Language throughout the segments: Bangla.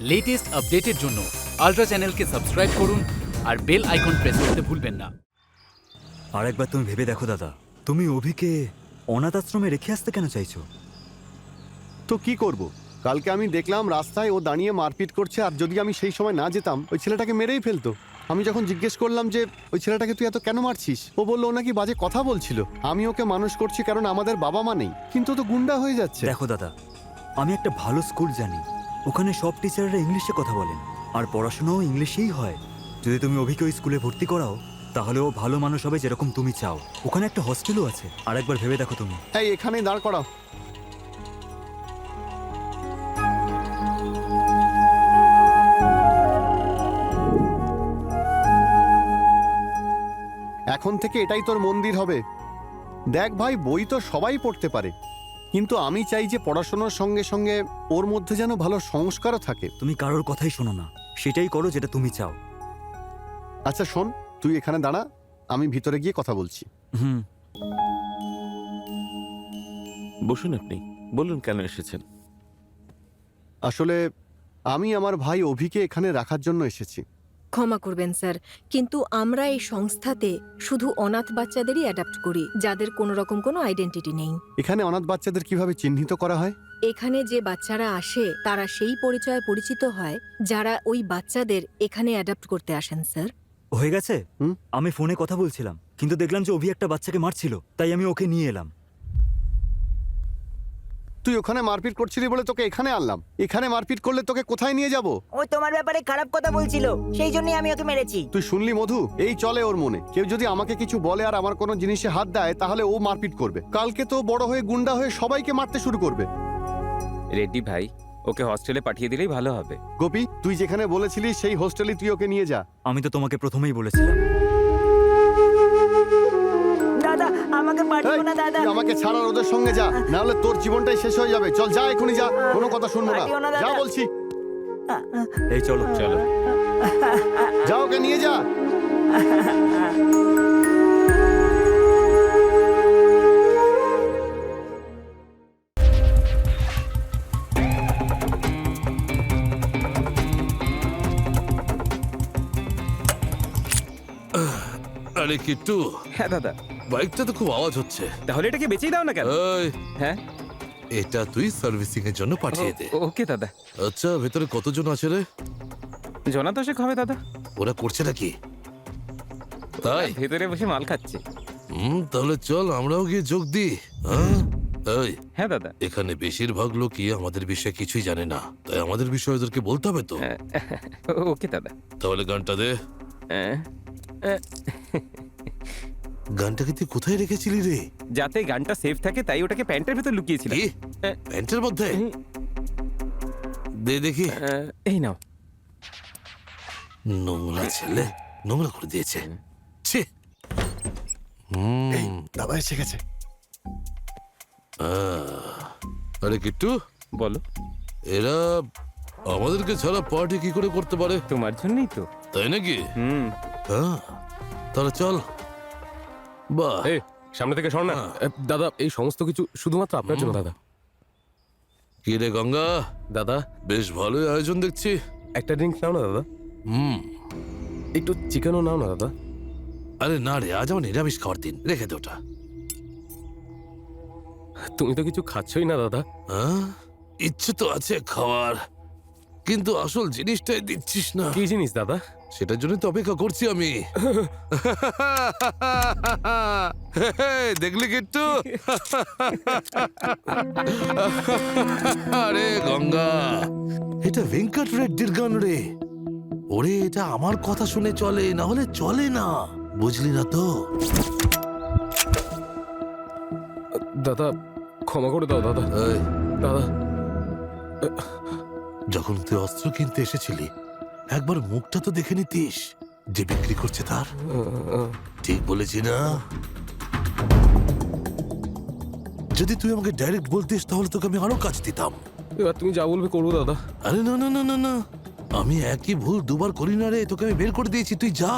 লেটেস্ট আপডেটের জন্য আলট্রা চ্যানেলকে সাবস্ক্রাইব করুন আর বেল আইকন প্রেস করতে ভুলবেন না। আর একবার তুমি ভেবে দেখো দাদা। তুমি অভিকে অনাথ আশ্রমে রেখে আসতে কেন চাইছো? তো কি করব? কালকে আমি দেখলাম রাস্তায় ও দাঁড়িয়ে মারপিট করছে আর যদি আমি সেই সময় না যেতাম ওই ছেলেটাকে মেরেই ফেলতো। আমি যখন জিজ্ঞেস করলাম যে ওই ছেলেটাকে তুই এত কেন মারছিস? ও বলল ও নাকি বাজে কথা বলছিল। আমি ওকে মানুষ করছি কারণ আমাদের বাবা মা নেই। কিন্তু ও তো গুন্ডা হয়ে যাচ্ছে। দেখো দাদা আমি একটা ভালো স্কুল জানি। ওখানে সব টিচাররা ইংলিশে কথা বলেন, আর পড়াশোনাও ইংলিশেই হয়। যদি তুমি ওই স্কুলে ভর্তি করাও, তাহলে ও ভালো মানুষ হবে যেরকম তুমি চাও। ওখানে একটা হস্টেলও আছে, আর একবার ভেবে দেখো তুমি। এই, এখানেই দাঁড় করাও। এখন থেকে এটাই তোর মন্দির হবে। দেখ ভাই, বই তো সবাই পড়তে পারে। কিন্তু আমি চাই যে পড়াশোনার সঙ্গে সঙ্গে ওর মধ্যে যেন ভালো সংস্কারও থাকে। তুমি কারোর কথাই শোনো না। সেটাই করো যেটা তুমি চাও। আচ্ছা শোন তুই এখানে দাঁড়া আমি ভিতরে গিয়ে কথা বলছি। হুম। বসুন আপনি বলুন কেন এসেছেন? আসলে আমি আমার ভাই অভিকে এখানে রাখার জন্য এসেছি। ক্ষমা করবেন স্যার। কিন্তু আমরা এই সংস্থাতে শুধু অনাথ বাচ্চাদেরই অ্যাডাপ্ট করি যাদের কোনো রকম কোনো আইডেন্টিটি নেই। এখানে অনাথ বাচ্চাদের কীভাবে চিহ্নিত করা হয়? এখানে যে বাচ্চারা আসে তারা সেই পরিচয়ে পরিচিত হয় যারা ওই বাচ্চাদের এখানে অ্যাডাপ্ট করতে আসেন স্যার। হয়ে গেছে? হুম? আমি ফোনে কথা বলছিলাম কিন্তু দেখলাম যে অভি একটা বাচ্চাকে মারছিল তাই আমি ওকে নিয়ে এলাম। তুই ওখানে মারপিট করছিলি বলে তোকে এখানে আনলাম। এখানে মারপিট করলে তোকে কোথায় নিয়ে যাব? ও তোমার ব্যাপারে খারাপ কথা বলছিল। সেই জন্যই আমি ওকে মেরেছি। তুই শুনলি মধু? এই চলে ওর মনে। কেউ যদি আমাকে কিছু বলে আর আমার কোনো জিনিসে হাত দেয় তাহলে ও মারপিট করবে। কালকে তো বড় হয়ে গুন্ডা হয়ে সবাইকে মারতে শুরু করবে। রেড্ডি ভাই ওকে হস্টেলে পাঠিয়ে দিলেই ভালো হবে। গোপি তুই যেখানে বলেছিলি সেই হোস্টেলে তুই ওকে নিয়ে যা। আমি তো তোমাকে প্রথমেই বলেছিলাম। আমাকে পাঠিও না দাদা। তুই আমাকে ছাড়ার ওদের সঙ্গে যা না হলে তোর জীবনটাই শেষ হয়ে যাবে। চল যা এখনই যা কোনো কথা শুনব না। পাঠিও না, দাদা। যা বলছি। এই চলো চলো। যা ওকে নিয়ে যা। আরে কিট্টু। হ্যাঁ দাদা। বাইকটা তো খুব আওয়াজ হচ্ছে। তাহলে এটাকে বেচেই দাও না কেন? এই হ্যাঁ? এটা তুই সার্ভিসিং এর জন্য পাঠিয়ে দে। ও- ওকে দাদা। আচ্ছা ভেতরে কতজন আছে রে? জনা দশেক হবে দাদা। ওরা করছে নাকি? তাই? ভেতরে বসে মাল খাচ্ছে। হুম তাহলে চল আমরাও গিয়ে যোগ দিই হ্যাঁ? এই হ্যাঁ দাদা। এখানে বেশিরভাগ লোকই আমাদের বিষয়ে কিছুই জানে না তাই আমাদের বিষয়ে ওদেরকে বলতে হবে তো। হ্যাঁ, ওকে দাদা। তাহলে গানটা দে। হ্যাঁ, গানটাকে তুই কোথায় রেখেছিলি রে? যাতে গানটা সেফ থাকে তাই ওটাকে প্যান্টের ভেতর লুকিয়েছিলাম। কি? হ্যাঁ। প্যান্টের মধ্যে? দে দেখি। আহ, এই নাও। নোংরা ছেলে নোংরা করে দিয়েছে। ছি। হুম। দাদা এসে গেছে। আরে কিট্টু। বলো। এরা আমাদেরকে ছাড়া পার্টি কি করে করতে পারে? তোমার জন্যই তো। তাই নাকি? হুম। হ্যাঁ তাহলে চল। বাহ। এই সামনে থেকে সর না। হ্যাঁ। দাদা এই সমস্ত কিছু শুধুমাত্র আপনার জন্য দাদা। কি রে গঙ্গা? দাদা। বেশ ভালোই আয়োজন দেখছি। একটা ড্রিঙ্ক নাও না দাদা। হুম। একটু চিকেনও নাও না দাদা। আরে না রে আজ আমার নিরামিষ খাওয়ার দিন। রেখে দে ওটা। তুমি তো কিছু খাচ্ছই না দাদা। হ্যাঁ? ইচ্ছে তো আছে খাওয়ার। কিন্তু আসল জিনিসটাই দিচ্ছিস না। কি জিনিস দাদা? সেটার জন্য তো অপেক্ষা করছি আমি। দেখলি কিট্টু? আরে গঙ্গা। এটা ভেঙ্কট রেড্ডির গান রে। ওরে এটা আমার কথা শুনে চলে না হলে চলে না। বুঝলি না তো? দাদা ক্ষমা করে দাও দাদা। দাদা। যখন তুই অস্ত্র কিনতে এসেছিলি একবার মুখটা তো দেখে নিতিস যে বিক্রি করছে তার। ঠিক বলেছি না? যদি তুই আমাকে ডাইরেক্ট বলতিস তাহলে তোকে আমি আরও কাজ দিতাম। এবার তুমি যা বলবে করব দাদা। আরে না না না না না। আমি একই ভুল দুবার করি না রে তোকে আমি বের করে দিয়েছি তুই যা।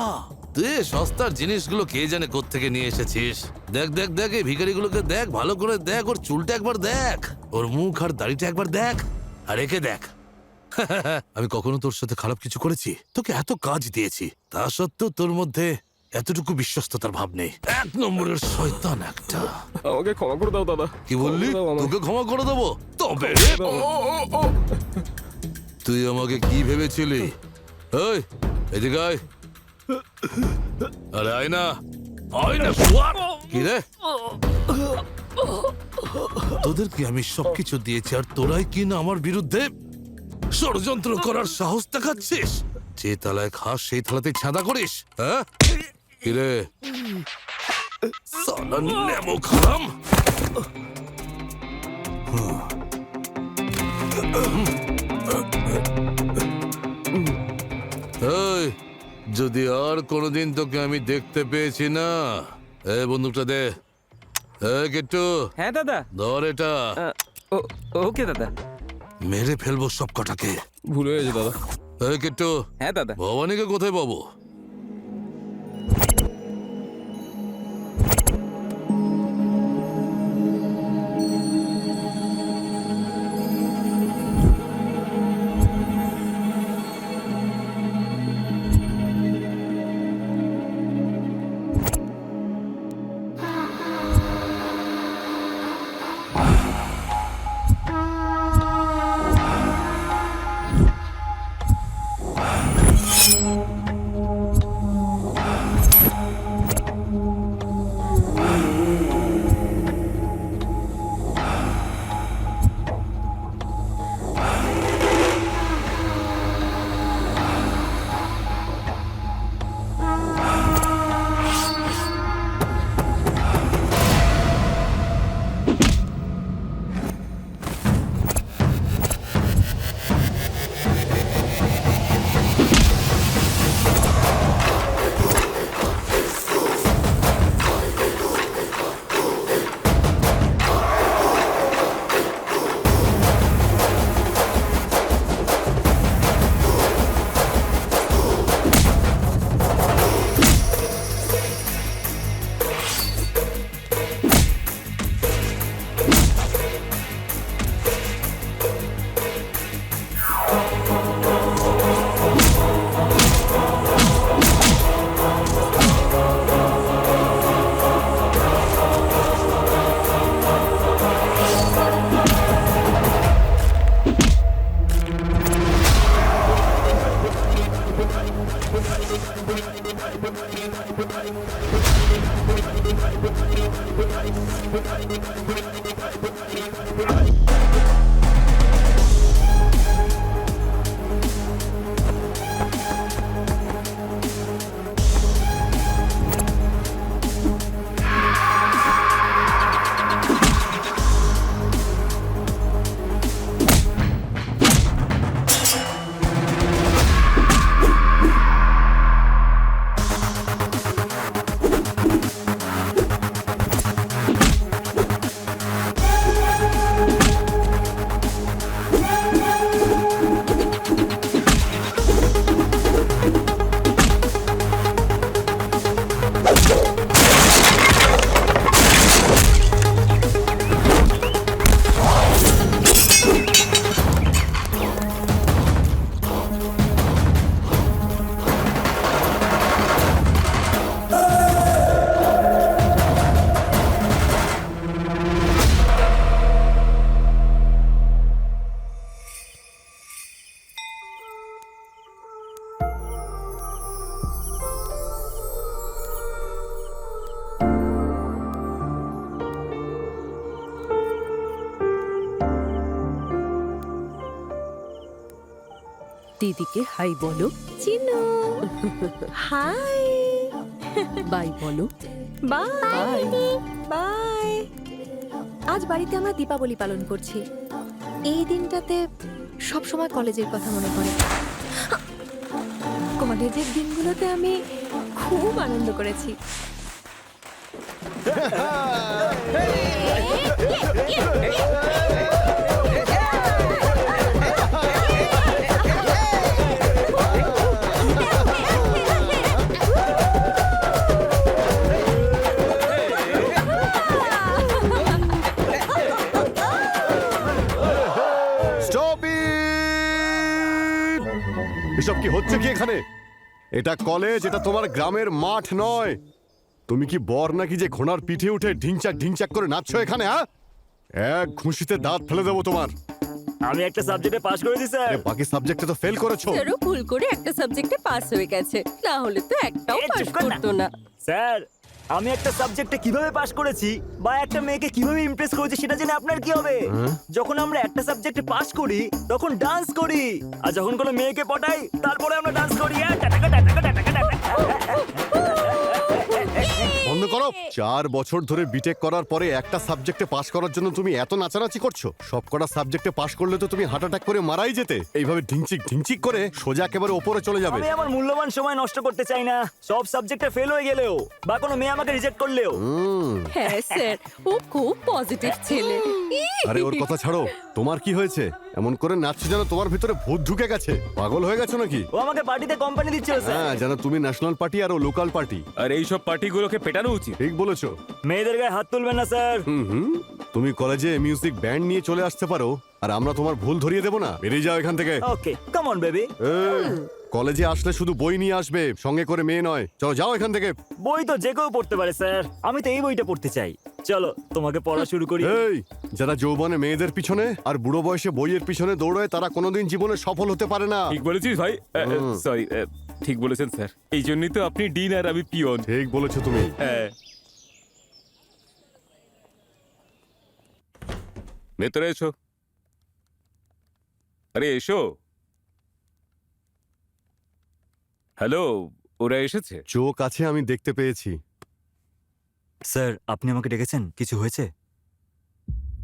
তুই এ সস্তার জিনিসগুলো কে জানে থেকে নিয়ে এসেছিস? দেখ দেখ দেখ এই ভিখারিগুলোকে দেখ ভালো করে দেখ ওর চুলটা একবার দেখ ওর মুখ আর দাড়িটা একবার দেখ আর একে দেখ। আমি কখনো তোর সাথে খারাপ কিছু করেছি? তোকে এত কাজ দিয়েছি। তা সত্ত্বেও তোর মধ্যে এতটুকু বিশ্বস্ততার ভাব নেই। এক নম্বরের শয়তান একটা। আমাকে ক্ষমা করে দাও দাদা। কি বললি। তোকে ক্ষমা করে দেবো? তবে রে। তুই আমাকে কি ভেবেছিলি? এই এদিকে আয়। আরে আয় না। আয় না কি রে? তোদেরকে আমি সবকিছু দিয়েছি আর তোরাই কি না আমার বিরুদ্ধে? ষড়যন্ত্র করার সাহস দেখাচ্ছিস? যে তালায় খাস সেই থালাতে ছাঁদা করিস হ্যাঁ? কিরে? সালা নেমো খারাম যদি আর কোনোদিন তোকে আমি দেখতে পেয়েছি না এ বন্দুকটা দে। এ কিট্টু। হ্যাঁ দাদা। ধর এটা। ওকে দাদা। মেরে ফেলব সব কটাকে ভুলে হয়েছে গেছে দাদা। এই কিট্টু হ্যাঁ দাদা। ভবানীকে কোথায় পাবো? দিদিকে হাই বলো চিনু হাই বাই বলো বাই বাই আজ বাড়িতে আমরা দীপাবলি পালন করছি এই দিনটাতে সব সময় কলেজের কথা মনে পড়ে কলেজের দিনগুলোতে আমি খুব আনন্দ করেছি স্টপ এখানে? এটা কলেজ এটা তোমার গ্রামের মাঠ নয়। তুমি কি বর নাকি যে ঘোড়ার পিঠে উঠে ঢিংচাক ঢিংচাক করে নাচছো এখানে হ্যাঁ? এক ঘুষিতে দাঁত ফেলে দেবো তোমার। আমি একটা সাবজেক্টে পাশ করেছি স্যার। বাকি সাবজেক্টে তো ফেল করেছ। স্যারও ভুল করে একটা সাবজেক্টে পাস হয়ে গেছে না হলে তো একটাও পাস করতো না। স্যার আমি একটা সাবজেক্টে কীভাবে পাশ করেছি বা একটা মেয়েকে কীভাবে ইমপ্রেস করেছি সেটা জেনে আপনার কি হবে? যখন আমরা একটা সাবজেক্টে পাশ করি তখন ডান্স করি। আর যখন কোনো মেয়েকে পটাই তারপরে আমরা ডান্স করি। হ্যাঁ, টাটাকা, টাটাকা, টাটাকা, টাটাকা। বন্ধ করো। চার বছর ধরে বিটেক করার পরে একটা সাবজেক্টে পাশ করার জন্য তুমি এত নাচানাচি করছ। সব কটা সাবজেক্টে পাশ করলে তো তুমি হার্ট অ্যাটাক করে মারাই যেতে। এইভাবে ঢিংচিক ঢিংচিক করে সোজা একেবারে ওপরে চলে যাবে। আমি আমার মূল্যবান সময় নষ্ট করতে চাই না। সব সাবজেক্টে ফেল হয়ে গেলেও বা কোনো মেয়ে আমাকে রিজেক্ট করলেও। হ্যাঁ স্যার ও খুব পজিটিভ ছেলে। আরে ওর কথা ছাড়ো। তোমার কি হয়েছে? এমন করে নাচছো যেন তোমার ভিতরে ভূত ঢুকে গেছে। পাগল হয়ে গেছো নাকি? ও আমাকে পার্টিতে কোম্পানি দিচ্ছিল স্যার। হ্যাঁ যেন তুমি ন্যাশনাল পার্টি আর ও লোকাল পার্টি আর এইসব পার্টিগুলোকে পেটানো উচিত। ঠিক বলেছ। মেয়েদের গায়ে হাত তুলবেন না স্যার। হুম হুম। তুমি কলেজে মিউজিক ব্যান্ড নিয়ে চলে আসতে পারো আর আমরা তোমার ভুল ধরিয়ে দেবো না। বেরিয়ে যাও এখান থেকে। ওকে কাম অন বেবি এই, কলেজে আসলে শুধু বই নিয়ে আসবে সঙ্গে করে মেয়ে নয়। চলো যাও এখান থেকে। বই তো যে কেউ পড়তে পারে স্যার। আমি তো এই বইটা পড়তে চাই। চলো তোমাকে পড়া শুরু করি। এই যারা যৌবনে মেয়েদের পিছনে আর বুড়ো বয়সে বইয়ের পিছনে দৌড়ায় তারা কোনোদিন জীবনে সফল হতে পারে না। ঠিক বলেছিস ভাই। সরি ঠিক বলেছেন স্যার। এই জন্যই তো আপনি ডিন আর আমি পিয়ন। ঠিক বলেছ তুমি। হ্যাঁ। ভেতরে এসো। আরে এসো। হ্যালো ওরা এসেছে? চোখ আছে আমি দেখতে পেয়েছি। স্যার আপনি আমাকে ডেকেছেন? কিছু হয়েছে?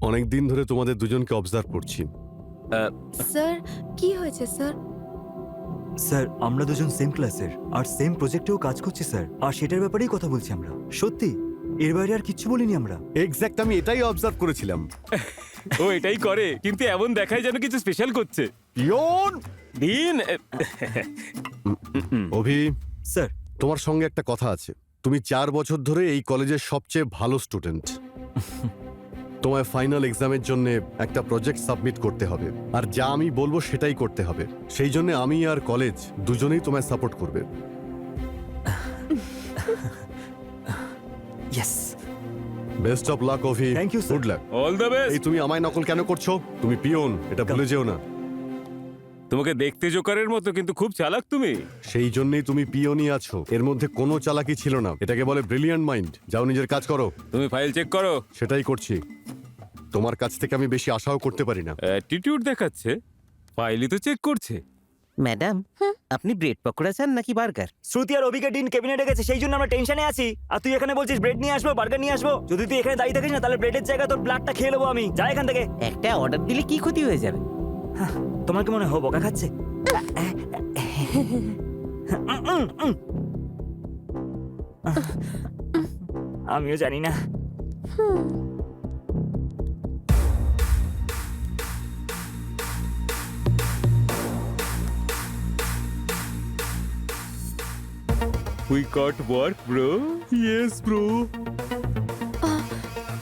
অনেক দিন ধরে তোমাদের দুজনকে অবজার্ভ করছি। স্যার কি হয়েছে স্যার? স্যার আমরা দুজন সেম ক্লাসের আর সেম প্রজেক্টেও কাজ করছি স্যার। আর সেটার ব্যাপারেই কথা বলছি আমরা। সত্যি? এর বাইরে আর কিচ্ছু বলিনি আমরা। এক্স্যাক্ট আমি এটাই অবজার্ভ করেছিলাম। ও এটাই করে কিন্তু এমন দেখায় যেন কিছু স্পেশাল করছে। পিয়ন দিন অভি স্যার। তোমার সঙ্গে একটা কথা আছে। তুমি চার বছর ধরে এই কলেজের সবচেয়ে ভালো স্টুডেন্ট তোমায় ফাইনাল এক্সামের জন্য একটা প্রজেক্ট সাবমিট করতে হবে। আর যা আমি বলব সেটাই করতে হবে। সেই জন্য আমি আর কলেজ দুজনেই তোমায় সাপোর্ট করবে। Yes best of luck Abhi. Thank you good luck all the best এই তুমি আমায় নকল কেন করছ? তুমি পিয়ন এটা ভুলে যেও না। তোমাকে দেখতে জোকারের মতো কিন্তু খুব চালাক তুমি। সেই জন্যই তুমি পিয়নই আছো। এর মধ্যে কোনো চালাকি ছিল না। এটাকে বলে ব্রিলিয়ান্ট মাইন্ড যাও নিজের কাজ করো। তুমি ফাইল চেক করো। সেটাই করছি। তোমার কাছ থেকে আমি বেশি আশাও করতে পারি না অ্যাটিটিউড দেখাচ্ছে ফাইলই তো চেক করছে ম্যাডাম আপনি ব্রেড পকোড়া চান নাকি বার্গার শ্রুতি আর অভিকে ডিন কেবিনেটে গেছে সেই জন্য আমরা টেনশনে আছি আর তুই এখানে বলছিস ব্রেড নিয়ে আসব বার্গার নিয়ে আসব যদি তুই এখানে দাঁড়িয়ে থাকিস না তাহলে ব্রেডের জায়গায় তোর ব্লাডটা খেয়ে নেব আমি যা এখান থেকে একটা অর্ডার দিলে কি ক্ষতি হয়ে যাবে তোমার কি মনে হয় বকা খাচ্ছে আমিও জানি না we got work bro yes bro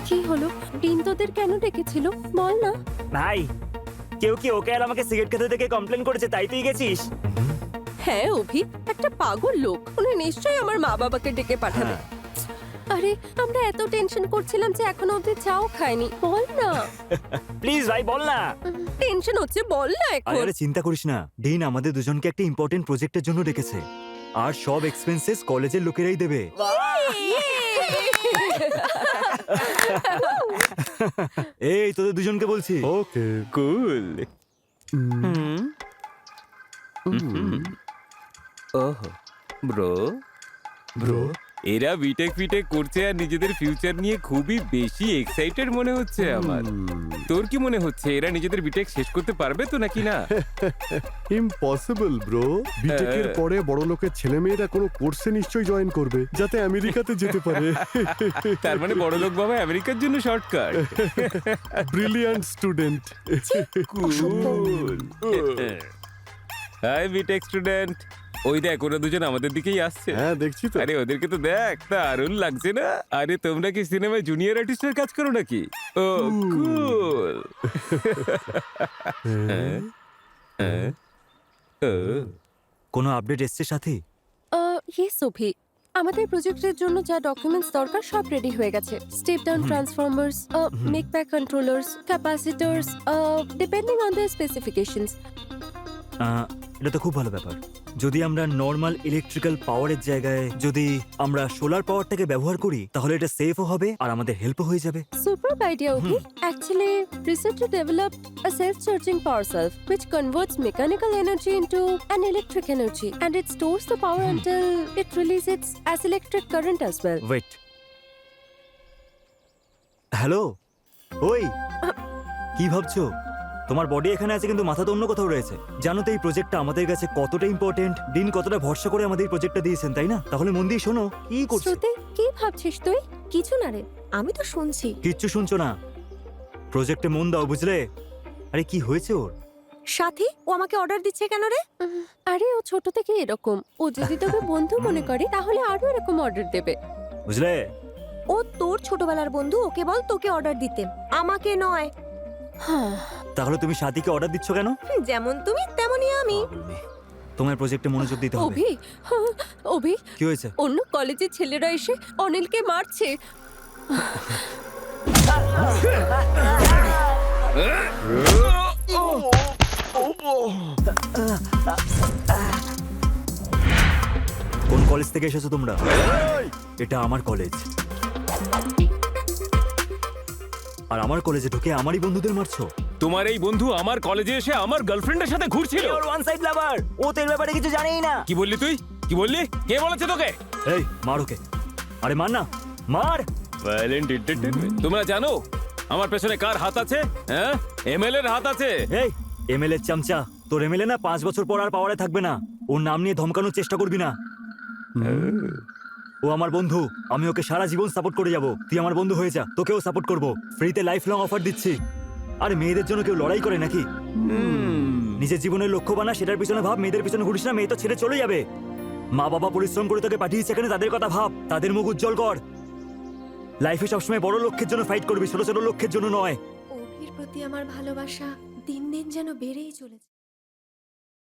কি হলো? ডিন তোদের কেন ডেকেছিল? বল না। ভাই কেউ কি ওকে আর আমাকে সিগারেট খেতে দেখে কমপ্লেন করেছে? তাই তুই গেছিস? হ্যাঁ অভি একটা পাগল লোক। উনি নিশ্চয়ই আমার মা বাবাকে ডেকে পাঠাবে। আরে আমরা এত টেনশন করছিলাম যে এখনও অবধি চাও খাইনি বল না। প্লিজ ভাই বল না। টেনশন হচ্ছে বল না আরে এখন। আরে চিন্তা করিস না। ডিন আমাদের দুজনকে একটা ইম্পর্টেন্ট প্রজেক্টের জন্য ডেকেছে। আর সব এক্সপেন্সেস কলেজের লোকেরাই দেবে। এই তোদের দুজনকে বলছি। ওকে কুল ওহো ব্রো ব্রো এরা বিটেক ফিটেক করছে আর নিজেদের ফিউচার নিয়ে খুবই বেশি এক্সাইটেড মনে হচ্ছে আমার। তোর কি মনে হচ্ছে এরা নিজেদের বিটেক শেষ করতে পারবে তো নাকি না? ইম্পসিবল ব্রো বিটেকের। পরে বড় লোকের ছেলে মেয়েরা কোনো কোর্সে নিশ্চয়ই জয়েন করবে যাতে আমেরিকাতে যেতে পারে। তার মানে বড় লোক বাবা আমেরিকার জন্য shortcut brilliant student cool hi B Tech student ওই দেখ ওরা দুজন আমাদের দিকেই আসছে। হ্যাঁ দেখছি তো। আরে ওদেরকে তো দেখ দারুণ লাগছে না? আরে তোমরা কি সিনেমায় জুনিয়র আর্টিস্টের কাজ করো নাকি? ও কুল হ্যাঁ? হ্যাঁ? কোনো আপডেট এসছে সাথে? ইয়েস অভি। আমাদের প্রজেক্টের জন্য যা ডকুমেন্টস দরকার সব রেডি হয়ে গেছে। Step down transformers make back controllers capacitors depending on the specifications ah, এটা তো খুব ভালো ব্যাপার। যদি আমরা নর্মাল ইলেকট্রিক্যাল পাওয়ারের জায়গায় যদি আমরা সোলার পাওয়ারটাকে ব্যবহার করি তাহলে এটা সেফও হবে আর আমাদের হেল্পও হয়ে যাবে Superb idea, Ovi. Actually, recently developed a self-charging power cell which converts mechanical energy into an electric energy and it stores the power until it releases as electric current as well. Wait hello ওই কি ভাবছ তোমার বডি এখানে আছে কিন্তু মাথা তো অন্য কোথাও রয়েছে। জানো তো এই প্রজেক্টটা আমাদের কাছে কতটা ইম্পর্টেন্ট দিন কতটা ভরসা করে আমাদের এই প্রজেক্টটা দিয়েছেন তাই না? তাহলে মন দিয়ে শোনো কি করছ? শ্রুতি কি ভাবছিস তুই? কিছু না রে আমি তো শুনছি। কিচ্ছু শুনছো না। প্রজেক্টে মন দাও বুঝলে? আরে কি হয়েছে ওর? সাথী ও আমাকে অর্ডার দিচ্ছে কেন রে? আরে ও ছোট থেকে এরকম। ও যদি তোকে বন্ধু মনে করে তাহলে আরও এরকম অর্ডার দেবে। বুঝলে? ও তোর ছোটবেলার বন্ধু ওকে বল তোকে অর্ডার দিতে আমাকে নয়। হ্যাঁ। তাহলে তুমি সাথীকে অর্ডার দিচ্ছ কেন? যেমন তুমি তেমনই আমি। তোমার প্রজেক্টে মনোযোগ দিতে হবে। অভি হ্যাঁ, অভি। কি হয়েছে? অন্য কলেজের ছেলেরা এসে অনিলকে মারছে। কোন কলেজ থেকে এসেছ তোমরা? এটা আমার কলেজ আর আমার কলেজে ঢুকে আমারই বন্ধুদের মারছো? তোমার এই বন্ধু আমার কলেজে এসে আমার গার্লফ্রেন্ডের সাথে ঘুরছিল। ওর ওয়ান সাইড লাভার ও তো এর ব্যাপারে কিছু জানেই না। কি বললি তুই? কি বললি? কে বলেছে তোকে? এই মার ওকে। আরে মার না মার। ভায়োলেন্ট এন্টারটেইনমেন্ট তোমরা জানো আমার পেছনে কার হাত আছে? হ্যাঁ? এমএল এর হাত আছে। এই এমএলএ চামচা। তোর এমএলএ না পাঁচ বছর পর আর পাওয়ারে থাকবে না। ওর নাম নিয়ে ধমকানোর চেষ্টা করবি না। ও আমার বন্ধু। আমি ওকে সারা জীবন সাপোর্ট করে যাব। তুই আমার বন্ধু হয়ে যা। তোকেও সাপোর্ট করব। ফ্রিতে লাইফ লং অফার দিচ্ছি। আর মেয়েদের জন্য কেউ লড়াই করে নাকি? নিজের জীবনের লক্ষ্য বানা সেটার পিছনে ভাব মেয়েদের পিছনে ঘুরিস না মেয়ে তো ছেড়ে চলে যাবে। মা বাবা পরিশ্রম করে তোকে পাঠিয়েছে এখানে তাদের কথা ভাব তাদের মুখ উজ্জ্বল কর। লাইফে সবসময় বড় লক্ষ্যের জন্য ফাইট করবি ছোট ছোট লক্ষ্যের জন্য নয়। অভির প্রতি আমার ভালোবাসা দিন দিন যেন বেড়েই চলেছে।